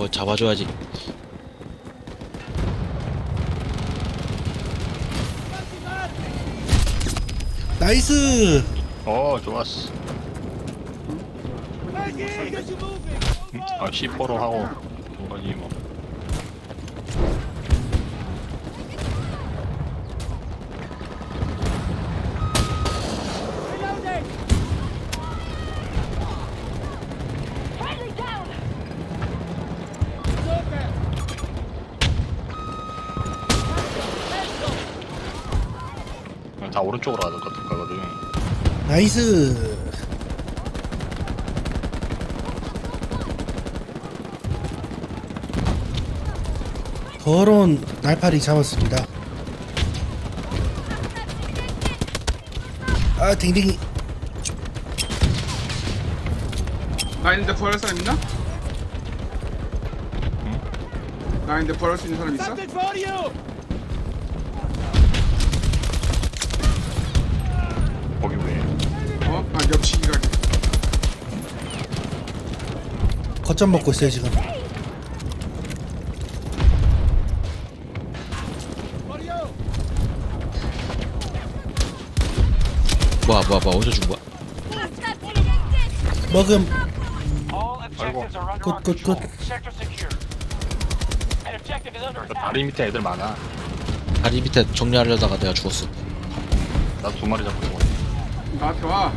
뭐 잡아줘야지. 나이스 어 좋았어 응? 아 C4로 하고 온 거지 뭐 다 오른쪽으로 가거든 가거든. 나이스. 더러운 날파리 잡았습니다. 아 댕댕이. 나 있는데 부활할 사람 있나? 나 있는데 부활할 수 있는 사람 있어 왜 어? 아 옆치기 가게 거점 먹고 있어요 지금 뭐야 뭐야 뭐야 어디서 준 거야? 먹음 under 저 attack. 다리 밑에 애들 많아 다리 밑에 정리하려다가 내가 죽었어. 나 두 마리 잡고 죽었어 나한테 와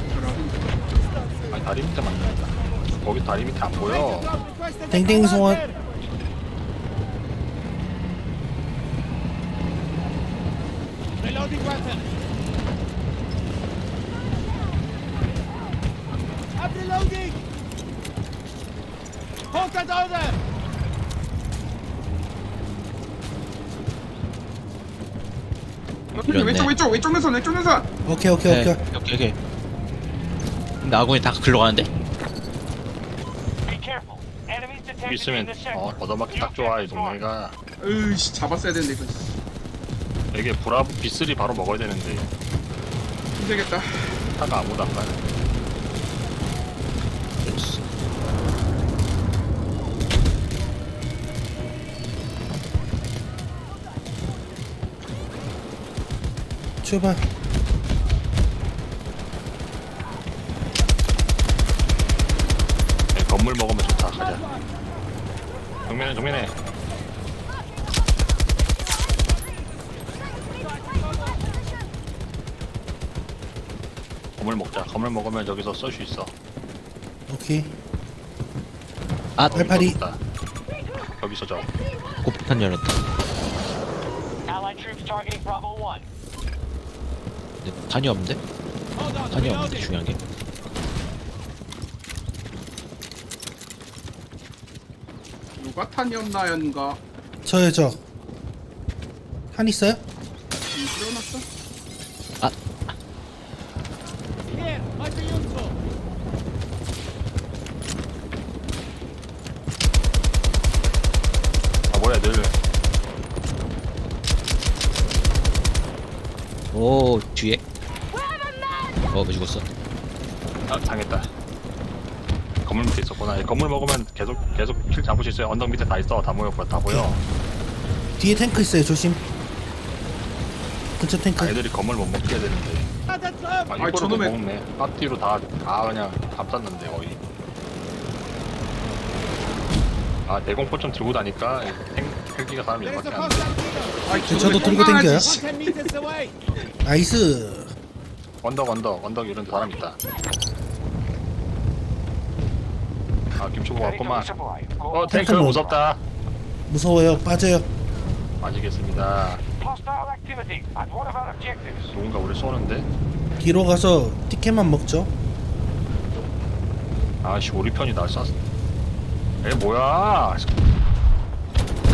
아니 다리 밑에 맞는다 거기 다리 밑에 안 보여 댕댕이 송원 order. 이렇네. 왼쪽 왼쪽 왼쪽 눈선 왼쪽 눈선 오케이 오케이 네, 오케이 오케이 오케이. 근데 아군이 다 글로 가는데? 여기 있으면. 어 얻어맞기 딱 좋아 이 동네가. 으이씨 잡았어야 되는데 이거. 이게 브라보 B3 바로 먹어야 되는데. 힘들겠다. 차가 아무도 안 가네. 출발 건물 먹으면 좋다 가자 정면에 정면에 건물 먹자 건물 먹으면 저기서 쏠 수 있어 오케이 아 날파리 있다. 여기서 저 고폭탄 열었다. Allied troops targeting Bravo 1. 근데 탄이 없는데? 탄이 없는데. 중요한 게. 누가 탄이 없나연가 저요 저 탄 있어요? 음, 세워놨어? Here, might be useful. 아 뭐야 늘오 뒤에. 어왜 죽었어? 아, 당했다 건물 밑에 있었구나. 이 건물 먹으면 계속 계속 킬 잡을 수 있어요. 언덕 밑에 다 있어. 다 모여 다 보여. 뒤에 탱크 있어요. 조심. 근처 탱크. 아, 애들이 건물 못 먹게 해야 되는데. 아 아이, 이거로 저놈의- 먹네. 앞뒤로 다, 다 그냥 감쌌는데 거의. 아 대공포 좀 들고 다니까? 행, 헬기가 사람이 There's a. 아이 저도 들고 똥강아지, 댕겨요? 씨. 10 meters away. 나이스. 언덕 언덕. 언덕 이런 데 사람 있다 아 김초보 왔구만. 어. 탱크 무섭다. 무서워요. 빠져요. objectives. 누군가 우리 쏘는데? 뒤로 가서 티켓만 먹죠. 아씨 우리 편이 날 쐈어 에 뭐야?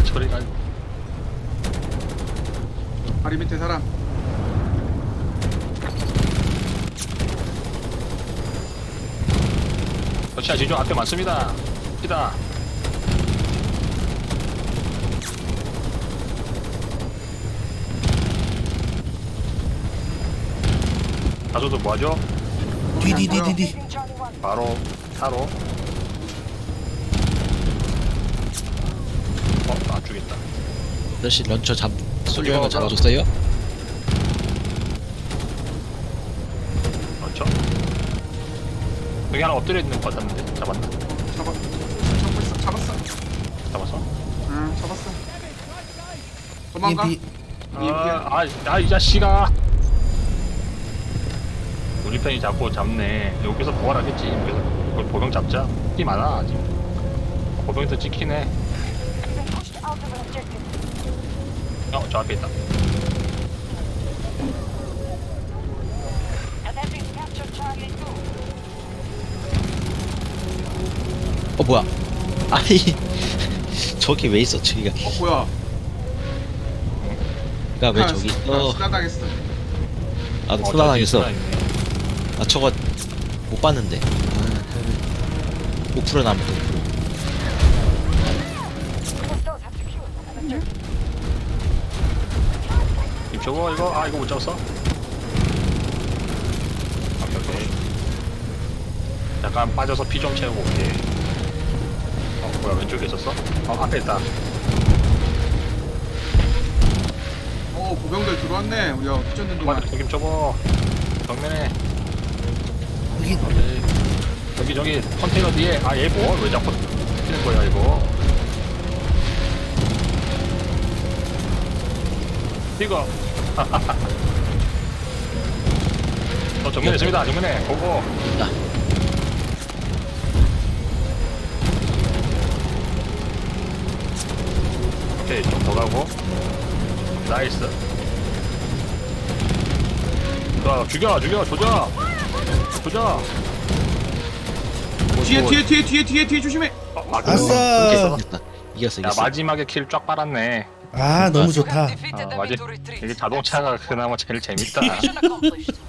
처리가 다리 밑에 사람 러시아 지주 앞에 많습니다 피다 가서도 뭐하죠? 뒤뒤뒤뒤뒤 Charlie 1. 바로 차로 죽겠다. 아저씨 런처 잡 쏠려는 이거, 거 잡아줬어요? 여기 하나 엎드려 있는 것 같았는데 잡았나? 잡아. 잡았어. 잡았어. 잡았어? 응, 잡았어. 도망가. EMP 아, 아, 아, 이 자식아! 우리 편이 자꾸 잡네. 여기서 부활하겠지. 여기서 그걸 보병 잡자. 티 많아 지금. 보병도 찍히네. 어, 저 앞에 있다. 뭐야? 아니 저기 왜 있어 저기가? 어, 뭐야? 그니까 왜 아, 저기 아, 있어? 수다당했어. 나도 어. 저기 있네. 아 저거 못 봤는데. secured an objective. 이 저거 이거 아 이거 못 잡았어? 잠깐 빠져서 피 좀 채우고 올게. 어 뭐야 왼쪽에 있었어? 어 앞에 있다. 오, 보병들 들어왔네. 우리가 휘젓는 동안. 그만 저기 저거 정면에 여기. 여기 저기 컨테이너 뒤에 아얘 뭐? 왜 자꾸 뛰는 거야 이거? 이거. 어 정면에 있습니다 정면에 보고. 나. 오 나이스. 자 죽여 죽여 조져 조져. 뒤에, 뒤에, 뒤에, 뒤에, 뒤에, 뒤에 조심해. 어, 아, 아싸. 이겼어. 이겼어 야 이겼어. 마지막에 킬 쫙 빨았네. 아 너무 좋다 아, 맞지? 이게 자동차가 그나마 제일 재밌다. Mission accomplished.